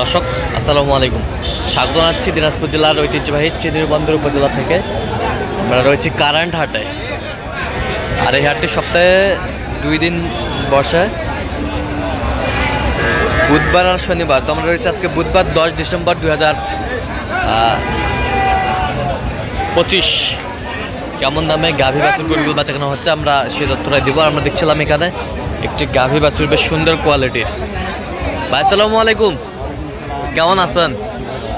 দর্শক, আসসালামু আলাইকুম। স্বাগত জানাচ্ছি দিনাজপুর জেলার ঐতিহ্যবাহী চিনিরবন্দর উপজেলা থেকে। আমরা রয়েছি কারেন্ট হাটে। আর এই হাটটি সপ্তাহে দুই দিন বসে। বুধবার আর শনিবার, তো আমরা রয়েছে আজকে বুধবার দশ ডিসেম্বর দুই হাজার পঁচিশ। কেমন দামে গাভী বাছুর গরুগুলো বাঁচানো হচ্ছে আমরা সে তথ্যটাই দিব। আমরা দেখছিলাম এখানে একটি গাভী বাছুর, বেশ সুন্দর কোয়ালিটির ভাই, আসসালামু আলাইকুম। কেমন আছেন?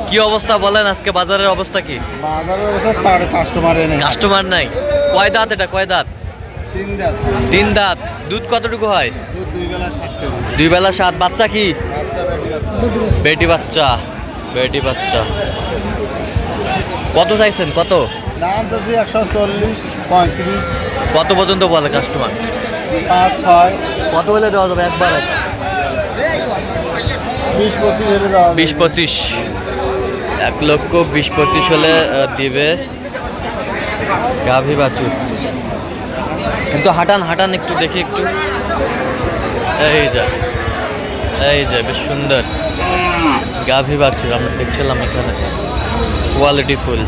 কি অবস্থা বলেন আজকে বাজারের অবস্থা কি? বাজারের অবস্থা কাস্টমার এনে কাস্টমার নাই। কয় দাঁত এটা কয় দাঁত? তিন দাঁত। তিন দাঁত। দুধ কতটুকু হয়? দুই বেলা সাত দুই বেলা সাত। বাচ্চা কি? বেটি বাচ্চা। বেটি বাচ্চা। কত চাইছেন? কত? দাম চাচ্ছি একশো চল্লিশ পঁয়ত্রিশ। কত পর্যন্ত বলে কাস্টমার পাঁচ কত হলে দেওয়া যাবে? একবার। বিশ পঁচিশ এক লক্ষ বিশ পঁচিশ হলে দিবে গাভী বাছুর। কিন্তু হাঁটান হাঁটান একটু, দেখি একটু। এই যা, এই যে, বেশ সুন্দর। গাভী বাছুর, আমরা দেখছিলাম এখানে। Quality full.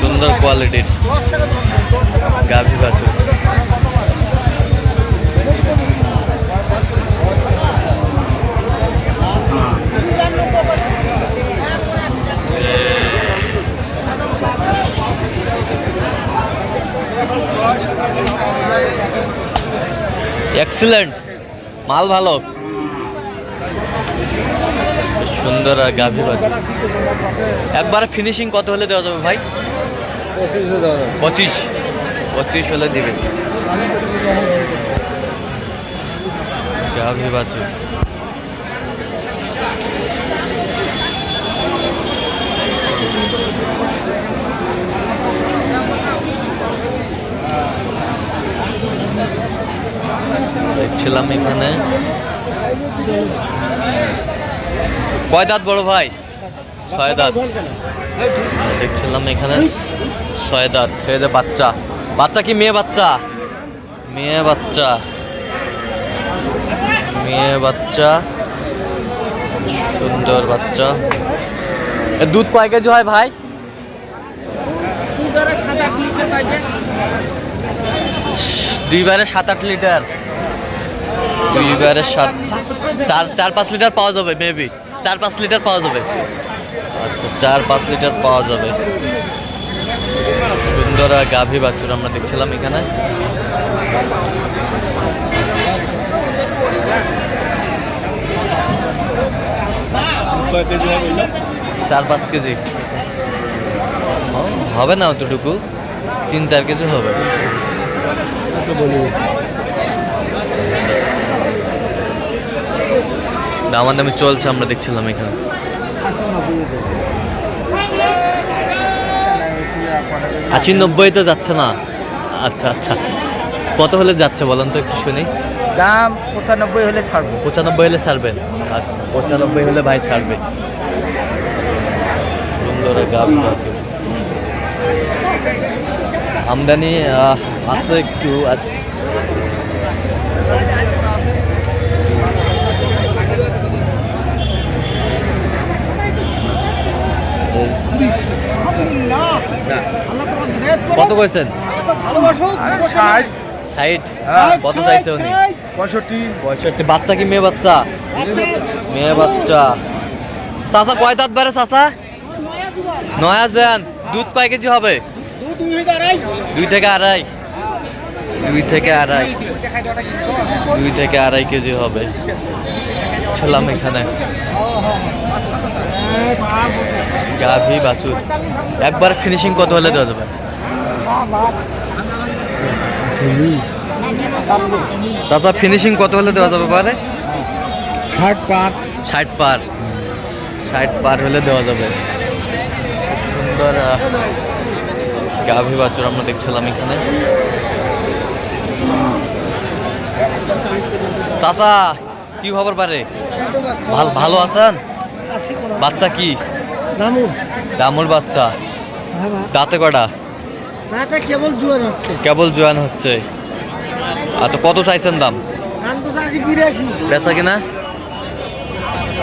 সুন্দর কোয়ালিটির গাভী বাছুর। এক্সিলেন্ট মাল ভালো। সুন্দর আর গাভী একবারে ফিনিশিং কত হলে দেওয়া যাবে ভাই? পঁচিশ পঁচিশ। পঁচিশ হলে দিবে। গাভী বাছুর দেখছিলাম এখানে। কয় দাঁত বড় ভাই? ছয় দাঁত। দেখছিলাম এখানে ছয় দাঁত। এই বাচ্চা। বাচ্চা কি মেয়ে বাচ্চা? মেয়ে বাচ্চা। মেয়ে বাচ্চা। সুন্দর বাচ্চা। দুধ কয় কেজি হয় ভাই? দুইবারে সাত আট লিটার। দুইবারে সাত, চার চার পাঁচ লিটার পাওয়া যাবে মেবি চার পাঁচ লিটার পাওয়া যাবে। আচ্ছা চার পাঁচ লিটার পাওয়া যাবে। সুন্দর গাভী বাছুর আমরা দেখছিলাম এখানে? চার পাঁচ কেজি। হবে না অতটুকু। তিন, চার কেজি হবে। দামার দামি চলছে আমরা দেখছিলাম এখানে। আশি নব্বই তো যাচ্ছে না। আচ্ছা আচ্ছা। কত হলে যাচ্ছে বলেন তো একটু শুনি। দাম পঁচানব্বই হলে ছাড়বো। পঁচানব্বই হলে ছাড়বেন আচ্ছা পঁচানব্বই হলে ভাই ছাড়বে। সুন্দর আমদানি আছে একটু আজ- কত কইছেন? ষাট। ষাট হ্যাঁ। কত চাইছে উনি? পঁয়ষট্টি। পঁয়ষট্টি। বাচ্চা কি মেয়ে বাচ্চা? মেয়ে বাচ্চা। চাচা কয় দাঁত বারে চাচা? নয়া জয়ান। দুধ কয় কেজি হবে? দুই থেকে আড়াই। দুই থেকে আড়াই। দুই থেকে আড়াই কেজি হবে। ছিলাম এখানে। গাভী বাছুর। একবার ফিনিশিং কত হলে দেওয়া যাবে? চাচা ফিনিশিং কত হলে দেওয়া যাবে পারে? ষাট পার। ষাট পার। ষাট পার হলে দেওয়া যাবে। সুন্দর গাভী বাছুর আমরা দেখছিলাম এখানে। চাচা কি খবর পারে ভালো ভালো আছেন? বাচ্চা কি? দামুর বাচ্চা। দাঁতে কটা কেবল জুয়ার হচ্ছে। কেবল জোয়ান হচ্ছে। আচ্ছা কত চাইছেন দাম? বেচা কিনা?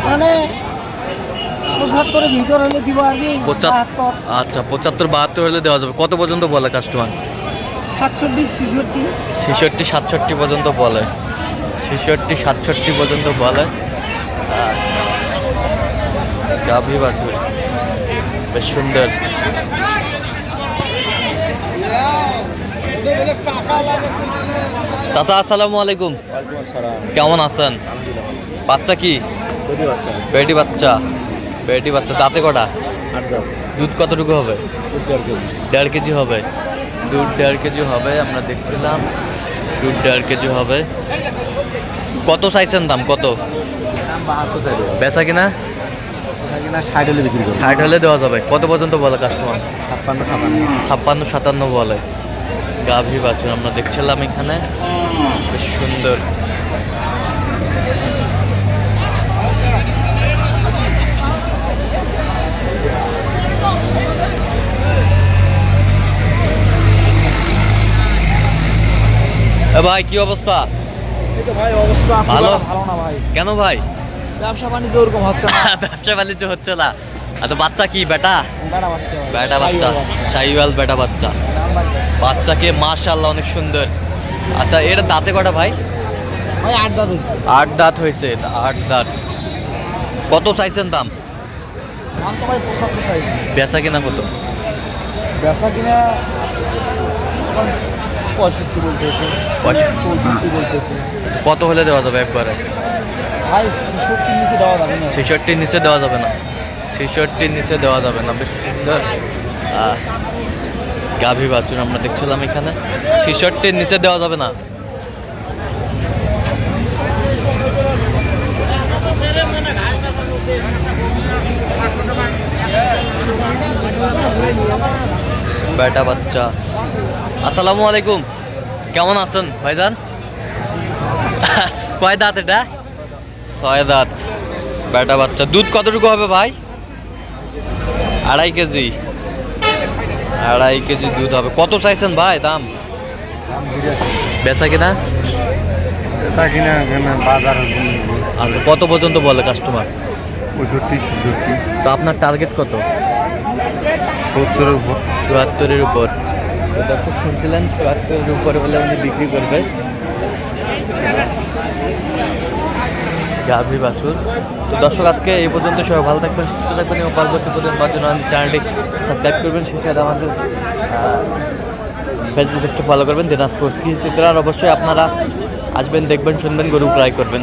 মানে পঁচাত্তরের ভিতর হলে দিব আর কি পঁচাত্তর আচ্ছা পঁচাত্তর বাহাত্তর হলে দেওয়া যাবে। কত পর্যন্ত বলে কাস্টমার সাতষট্টি ছিষট্টি? ছেষট্টি সাতষট্টি পর্যন্ত বলে। ছেষট্টি সাতষট্টি পর্যন্ত বলে। গাভী বাছুর। বেশ সুন্দর। চাচা আসসালামু আলাইকুম। কেমন আছেন? বাচ্চা কি? বেটি বাচ্চা। বেটি বাচ্চা। দাঁতে কটা? দুধ কতটুকু হবে? দেড় কেজি হবে। দুধ দেড় কেজি হবে, আমরা দেখছিলাম। দুধ দেড় কেজি হবে। কত চাইছেন দাম? কত? বেচা কিনা? ষাট হলে বিক্রি হলে দেওয়া যাবে। কত পর্যন্ত বলে কাস্টমার ছাপ্পান্ন সাতান্ন ছাপ্পান্ন, সাতান্ন বলে। গাভী বাছুর, আমরা দেখছিলাম এখানে। বেশ সুন্দর। ভাই কি অবস্থা? এই তো ভাই অবস্থা ভালো? ভালো না ভাই। কেন ভাই? ব্যবসা বাণিজ্য ওরকম হচ্ছে না। ব্যবসা বাণিজ্য হচ্ছে না। আচ্ছা বাচ্চা কি বেটা? বাচ্চা। বেটা বাচ্চা। সাইওয়াল বেটা বাচ্চা। বাচ্চাকে মাশাআল্লাহ অনেক সুন্দর। আচ্ছা এটা দাঁতে কটা ভাই? ভাই আট দাঁত হয়েছে। আট দাঁত হয়েছে আট দাঁত। কত চাইছেন দাম? দাম তো ভাই পঁচাত্তর সাইজ বেচা কিনা কত? বেচা কিনা পঁয়ষট্টি বলতেছে। চৌষট্টি বলতেছে। আচ্ছা, কত হলে দেওয়া যাবে একবারে? ভাই ছেষট্টি নিচে দেওয়া যাবে না। ছেষট্টির নিচে দেওয়া যাবে না। ছেষট্টির নিচে দেওয়া যাবে না। বেশ সুন্দর। গাভী বাছুর আমরা দেখছিলাম এখানে। ছেষট্টির নিচে দেওয়া যাবে না। বেটা বাচ্চা। আসসালামু আলাইকুম। কেমন আছেন ভাইজান? কয় দাঁত এটা? ছয় দাঁত। বেটা বাচ্চা। দুধ কতটুকু হবে ভাই? আড়াই কেজি। আড়াই কেজি দুধ হবে। কত চাইছেন ভাই দাম? বেচা কিনা? আচ্ছা কত পর্যন্ত বলে কাস্টমার তো আপনার টার্গেট কত? সত্তরের উপর। চুয়াত্তরের উপর। দর্শক শুনছিলেন, চুয়াত্তরের উপরে বলে উনি বিক্রি করবে। গাভী বাছুর। তো দর্শক, আজকে এই পর্যন্ত সবাই ভালো থাকবেন, সুস্থ থাকবেন এবং পরবর্তী পর্যন্ত আমাদের চ্যানেলটি সাবস্ক্রাইব করবেন। সেই সাথে আমাদের ফেসবুক পেজটি ফলো করবেন। দিনাজপুর চিত্র আর অবশ্যই আপনারা আসবেন, দেখবেন, শুনবেন, গরু ক্রয় করবেন।